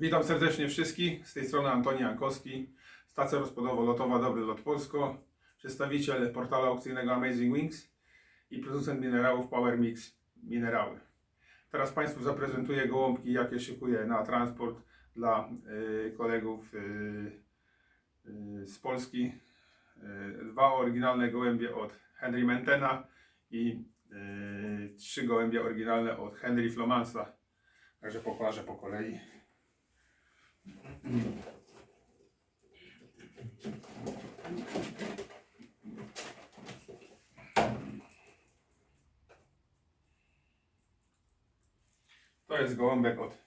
Witam serdecznie wszystkich. Z tej strony Antoni Jankowski, stacja rozpodowo-lotowa Dobry Lot Polsko, przedstawiciel portalu aukcyjnego Amazing Wings i producent minerałów Power Mix Minerały. Teraz Państwu zaprezentuję gołąbki, jakie szykuję na transport dla y, kolegów y, y, z Polski. Y, dwa oryginalne gołębie od Henry Mentena i y, trzy gołębie oryginalne od Henry Flomansa. Także pokażę po kolei. To jest gołąbek od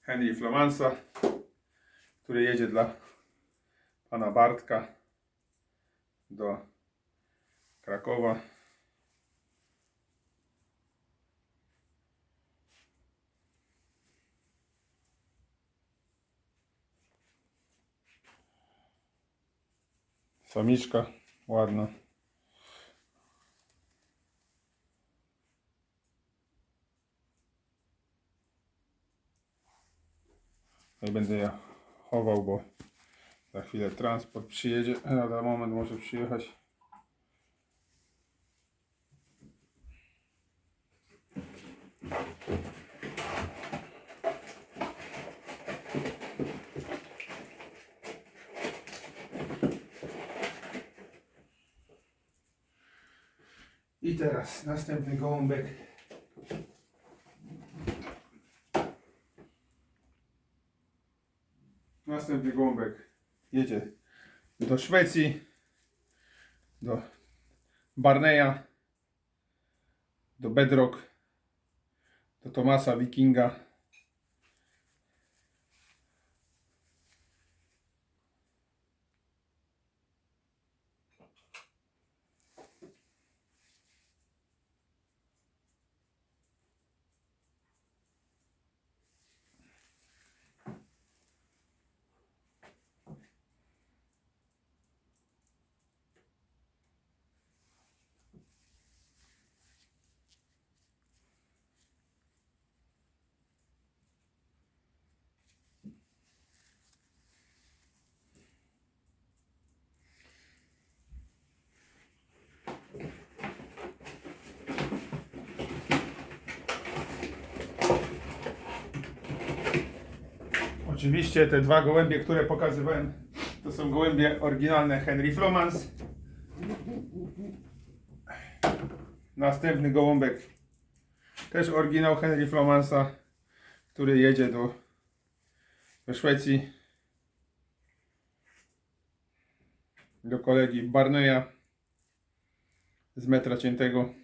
Henry Flomansa, który jedzie dla pana Bartka do Krakowa. Samiczka ładna. No i będę ja chował, bo za chwilę transport przyjedzie. Lada moment może przyjechać. I teraz następny gołąbek. Następny gołąbek jedzie do Szwecji, do Barneya, do Bedrock, do Tomasa Wikinga. Oczywiście te dwa gołębie, które pokazywałem, to są gołębie oryginalne Henry Flomans. Następny gołąbek, też oryginał Henry Flomansa, który jedzie do, do Szwecji. Do kolegi Barneya z metra ciętego.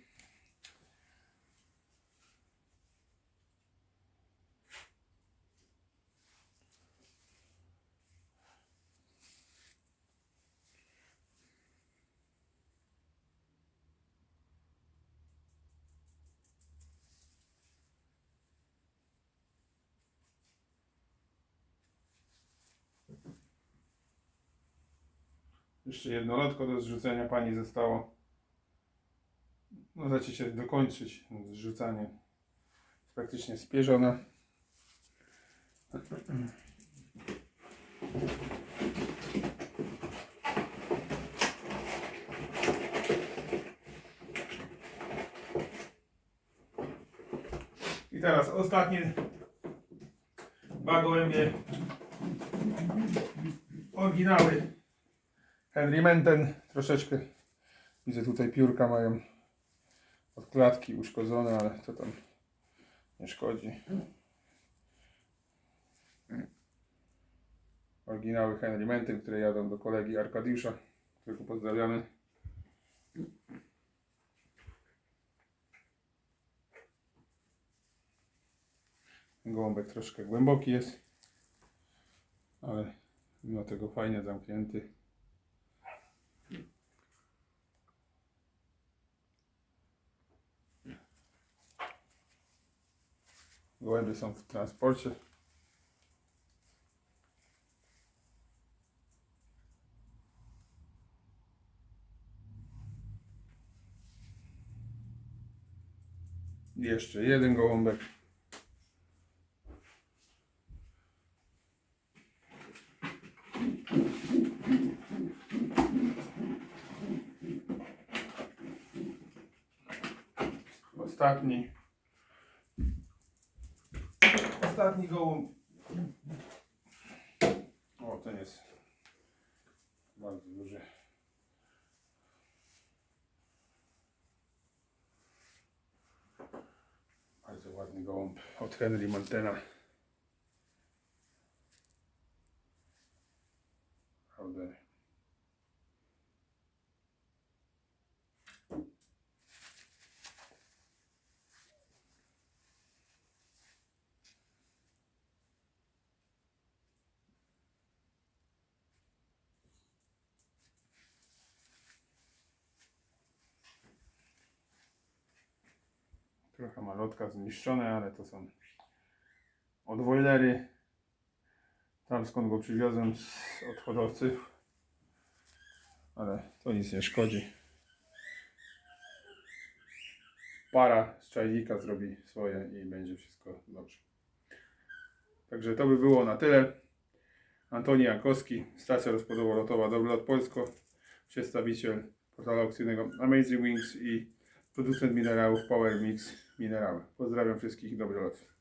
Jeszcze jedno lotko do zrzucenia pani zostało. No zacie się dokończyć zrzucanie. Praktycznie spierzone. I teraz ostatnie dwa gołębie oryginały Henry Menten troszeczkę widzę tutaj piórka mają od klatki uszkodzone, ale to tam nie szkodzi. Oryginały Henry Menten, które jadą do kolegi Arkadiusza, którego pozdrawiamy. Gołąbek troszkę głęboki jest, ale mimo tego fajnie zamknięty. Gołębie są w transporcie. Jeszcze jeden gołąbek. Ostatni. Ostatni gołąb. O, ten jest bardzo duży. Bardzo ładny gołąb od Henry Montana. Trochę malotka zniszczone, ale to są od wojlery. Tam skąd go przywiozłem z od. Ale to nic nie szkodzi. Para z czajnika zrobi swoje i będzie wszystko dobrze. Także to by było na tyle. Antoni Jankowski, stacja rozpodowo-lotowa Dobry Lot Polsko, przedstawiciel portalu aukcyjnego Amazing Wings i producent minerałów Power Mix Minerały. Pozdrawiam wszystkich, dobry lot.